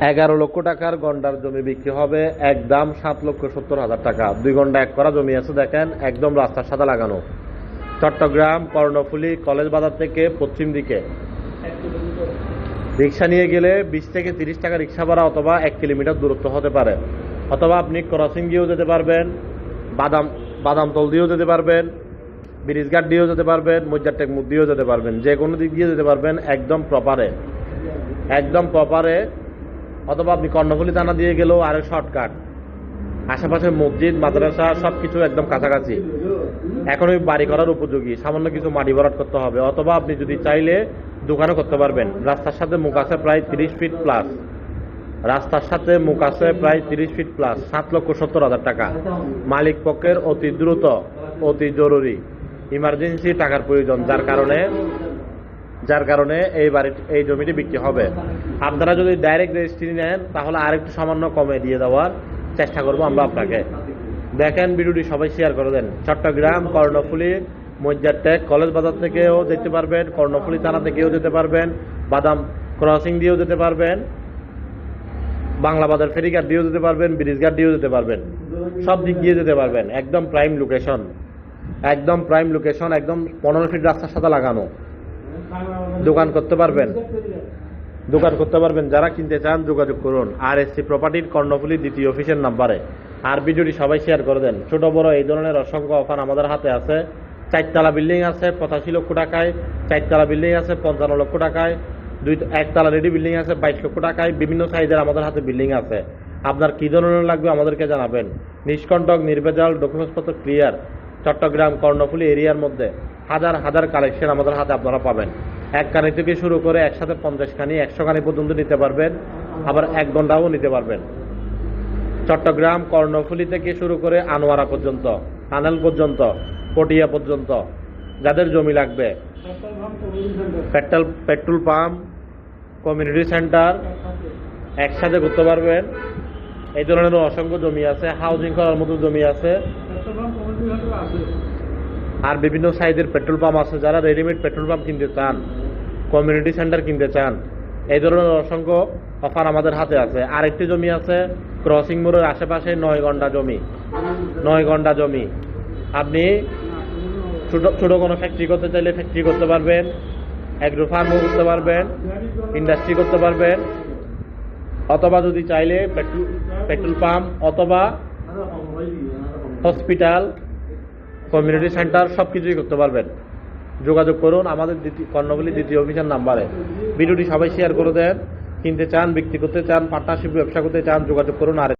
এগারো লক্ষ টাকার গন্ডার জমি বিক্রি হবে, একদম সাত লক্ষ সত্তর হাজার টাকা। দুই ঘণ্টা এক করা জমি আছে, দেখেন, একদম রাস্তার সাদা লাগানো। চট্টগ্রাম, কর্ণফুলী, কলেজ বাজার থেকে পশ্চিম দিকে। রিক্সা নিয়ে গেলে বিশ থেকে তিরিশ টাকা রিক্সা ভাড়া অথবা এক কিলোমিটার দূরত্ব হতে পারে। অথবা আপনি ক্রসিং দিয়েও যেতে পারবেন, বাদাম বাদামতল দিয়েও যেতে পারবেন ব্রিজঘাট দিয়েও যেতে পারবেন, মজ্জার মুখ দিয়েও যেতে পারবেন। যে কোনো দিক দিয়ে যেতে পারবেন, একদম প্রপারে একদম প্রপারে অথবা আপনি কর্ণফুলি থানা দিয়ে গেলেও আরও শর্টকাট। আশেপাশে মসজিদ, মাদ্রাসা সব কিছু একদম কাছাকাছি। এখন ওই বাড়ি করার উপযোগী। সামান্য কিছু মাটি ভরাট করতে হবে। অথবা আপনি যদি চাইলে দোকানও করতে পারবেন। রাস্তার সাথে মুখ আছে প্রায় তিরিশ ফিট প্লাস রাস্তার সাথে মুখ আছে প্রায় তিরিশ ফিট প্লাস সাত লক্ষ সত্তর হাজার টাকা। মালিক পক্ষের অতি দ্রুত, অতি জরুরি। ইমার্জেন্সি টাকার প্রয়োজন, যার কারণে যার কারণে এই বাড়ি, এই জমিটি বিক্রি হবে। আপনারা যদি ডাইরেক্ট রেজিস্ট্রি নেন, তাহলে আরেকটু সামান্য কমে দিয়ে দেওয়ার চেষ্টা করব আমরা আপনাকে। দেখেন ভিডিওটি, সবাই শেয়ার করে দেন। চট্টগ্রাম, কর্ণফুলি কর্ণফুলী মজ্জারটেক কলেজ বাজার থেকেও যেতে পারবেন, কর্ণফুলী থানা থেকেও যেতে পারবেন, বাদাম ক্রসিং দিয়েও যেতে পারবেন, বাংলা বাজার ফেরিঘাট দিয়েও যেতে পারবেন, ব্রিজঘাট দিয়েও যেতে পারবেন, সব দিক দিয়ে যেতে পারবেন। একদম প্রাইম লোকেশন একদম প্রাইম লোকেশন একদম পনেরো ফিট রাস্তার সাথে লাগানো। দোকান করতে পারবেন। দোকান করতে পারবেন। যারা কিনতে চান, যোগাযোগ করুন। আর এসসি প্রপার্টির কর্ণফুলী দ্বিতীয় অফিসের নাম্বারে। আর ভিডিওটি সবাই শেয়ার করে দেন। ছোট, বড় এই ধরনের অসংখ্য অফার আমাদের হাতে আছে। চারতলা বিল্ডিং আছে পঁচাশি লক্ষ টাকায়। চারতলা বিল্ডিং আছে পঞ্চান্ন লক্ষ টাকায়। দুই, একতলা রেডি বিল্ডিং আছে বাইশ লক্ষ টাকায়। বিভিন্ন সাইজের আমাদের হাতে বিল্ডিং আছে। আপনার কী ধরনের লাগবে আমাদেরকে জানাবেন। নিষ্কণ্টক, নির্ভেজাল, ডকুমেন্টসপত্র ক্লিয়ার। চট্টগ্রাম কর্ণফুলী এরিয়ার মধ্যে হাজার হাজার কালেকশন আমাদের হাতে আপনারা পাবেন। এক কানি থেকে শুরু করে একসাথে পঞ্চাশ খানি একশো খানি পর্যন্ত নিতে পারবেন, আবার এক ঘন্টাও নিতে পারবেন। চট্টগ্রাম কর্ণফুলী থেকে শুরু করে আনোয়ারা পর্যন্ত, টানেল পর্যন্ত, পটিয়া পর্যন্ত, যাদের জমি লাগবে। Petrol petrol pump community centre একসাথে করতে পারবেন। এই ধরনের অসংখ্য জমি আছে হাউজিং করার মতো জমি আছে। আর বিভিন্ন সাইজের পেট্রোল পাম্প আছে, যারা রেডিমেড পেট্রোল পাম্প কিনতে চান কমিউনিটি সেন্টার কিনতে চান, এই ধরনের অসংখ্য অফার আমাদের হাতে আছে। আরেকটি জমি আছে ক্রসিং মোড়ের আশেপাশে নয় ঘণ্টা জমি। নয় ঘণ্টা জমি। আপনি ছোট ছোট কোনো ফ্যাক্টরি করতে চাইলে ফ্যাক্টরি করতে পারবেন অ্যাগ্রো ফার্মও করতে পারবেন ইন্ডাস্ট্রি করতে পারবেন, অথবা যদি চাইলে পেট্রোল পেট্রোল পাম্প অথবা হসপিটাল কমিউনিটি সেন্টার সব কিছুই করতে পারবেন। যোগাযোগ করুন, আমাদের দ্বিতীয় কর্ণবলী দ্বিতীয় অভিযান নাম্বারে। ভিডিওটি সবাই শেয়ার করে দেন। কিনতে চান, বিক্রি করতে চান পার্টনারশিপ ব্যবসা করতে চান, যোগাযোগ করুন আর